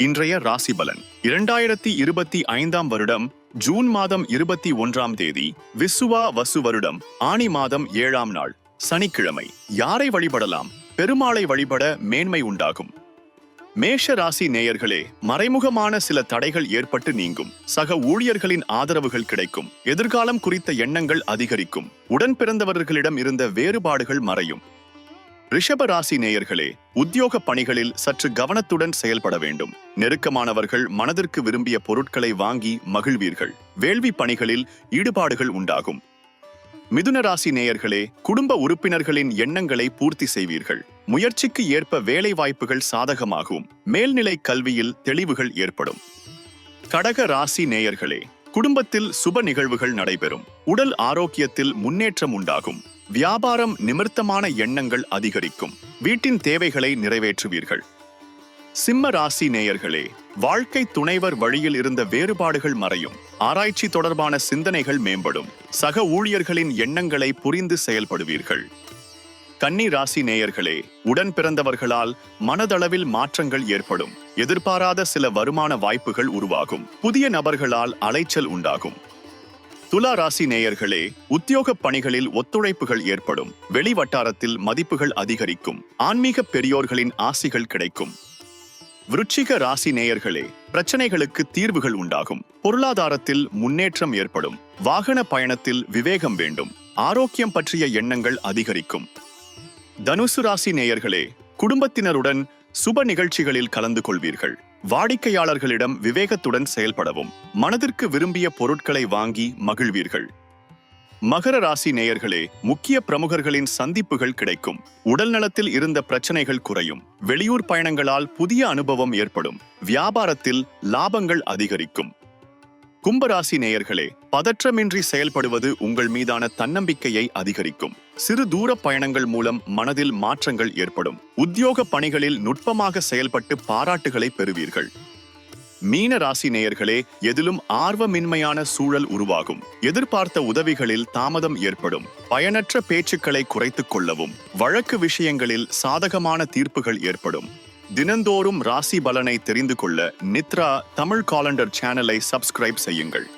இன்றைய ராசி பலன். இரண்டாயிரத்தி இருபத்தி ஐந்தாம் வருடம் ஜூன் மாதம் இருபத்தி ஒன்றாம் தேதி விசுவா வசு வருடம் ஆணி மாதம் ஏழாம் நாள். சனிக்கிழமை யாரை வழிபடலாம்? பெருமாளை வழிபட மேன்மை உண்டாகும். மேஷ ராசி நேயர்களே மறைமுகமான சில தடைகள் ஏற்பட்டு நீங்கும். சக ஊழியர்களின் ஆதரவுகள் கிடைக்கும். எதிர்காலம் குறித்த எண்ணங்கள் அதிகரிக்கும். உடன் பிறந்தவர்களிடம் இருந்த வேறுபாடுகள் மறையும். ரிஷப ராசி நேயர்களே உத்தியோக பணிகளில் சற்று கவனத்துடன் செயல்பட வேண்டும். நெருக்கமானவர்கள் மனதிற்கு விரும்பிய பொருட்களை வாங்கி மகிழ்வீர்கள். வேள்வி பணிகளில் ஈடுபாடுகள் உண்டாகும். மிதுன ராசி நேயர்களே குடும்ப உறுப்பினர்களின் எண்ணங்களை பூர்த்தி செய்வீர்கள். முயற்சிக்கு ஏற்ப வேலை வாய்ப்புகள் சாதகமாகும். மேல்நிலை கல்வியில் தெளிவுகள் ஏற்படும். கடக ராசி நேயர்களே குடும்பத்தில் சுப நிகழ்வுகள் நடைபெறும். உடல் ஆரோக்கியத்தில் முன்னேற்றம் உண்டாகும். வியாபாரம் நிமிர்த்தமான எண்ணங்கள் அதிகரிக்கும். வீட்டின் தேவைகளை நிறைவேற்றுவீர்கள். சிம்ம ராசி நேயர்களே வாழ்க்கை துணைவர் வழியில் இருந்த வேறுபாடுகள் மறையும். ஆராய்ச்சி தொடர்பான சிந்தனைகள் மேம்படும். சக ஊழியர்களின் எண்ணங்களை புரிந்து செயல்படுவீர்கள். கன்னி ராசி நேயர்களே உடன் பிறந்தவர்களால் மனதளவில் மாற்றங்கள் ஏற்படும். எதிர்பாராத சில வருமான வாய்ப்புகள் உருவாகும். புதிய நபர்களால் அலைச்சல் உண்டாகும். துலா ராசி நேயர்களே உத்தியோக பணிகளில் ஒத்துழைப்புகள் ஏற்படும். வெளி வட்டாரத்தில் மதிப்புகள் அதிகரிக்கும். ஆன்மீக பெரியோர்களின் ஆசிகள் கிடைக்கும். விருச்சிக ராசி நேயர்களே பிரச்சனைகளுக்கு தீர்வுகள் உண்டாகும். பொருளாதாரத்தில் முன்னேற்றம் ஏற்படும். வாகன பயணத்தில் விவேகம் வேண்டும். ஆரோக்கியம் பற்றிய எண்ணங்கள் அதிகரிக்கும். தனுசு ராசி நேயர்களே குடும்பத்தினருடன் சுப நிகழ்ச்சிகளில் கலந்து கொள்வீர்கள். வாடிக்கையாளர்களிடம் விவேகத்துடன் செயல்படவும் மனதிற்கு விரும்பிய பொருட்களை வாங்கி மகிழ்வீர்கள். மகர ராசி நேயர்களே முக்கிய பிரமுகர்களின் சந்திப்புகள் கிடைக்கும். உடல் நலத்தில் இருந்த பிரச்சனைகள் குறையும். வெளியூர் பயணங்களால் புதிய அனுபவம் ஏற்படும். வியாபாரத்தில் லாபங்கள் அதிகரிக்கும். கும்பராசி நேயர்களே பதற்றமின்றி செயல்படுவது உங்கள் மீதான தன்னம்பிக்கையை அதிகரிக்கும். சிறு தூர பயணங்கள் மூலம் மனதில் மாற்றங்கள் ஏற்படும். உத்தியோக பணிகளில் நுட்பமாக செயல்பட்டு பாராட்டுகளை பெறுவீர்கள். மீன ராசி நேயர்களே எதிலும் ஆர்வமின்மையான சூழல் உருவாகும். எதிர்பார்த்த உதவிகளில் தாமதம் ஏற்படும். பயனற்ற பேச்சுக்களை குறைத்துக் கொள்ளவும். வழக்கு விஷயங்களில் சாதகமான தீர்ப்புகள் ஏற்படும். தினந்தோறும் ராசி பலனை தெரிந்து கொள்ள நித்ரா தமிழ் காலண்டர் சேனலை சப்ஸ்கிரைப் செய்யுங்கள்.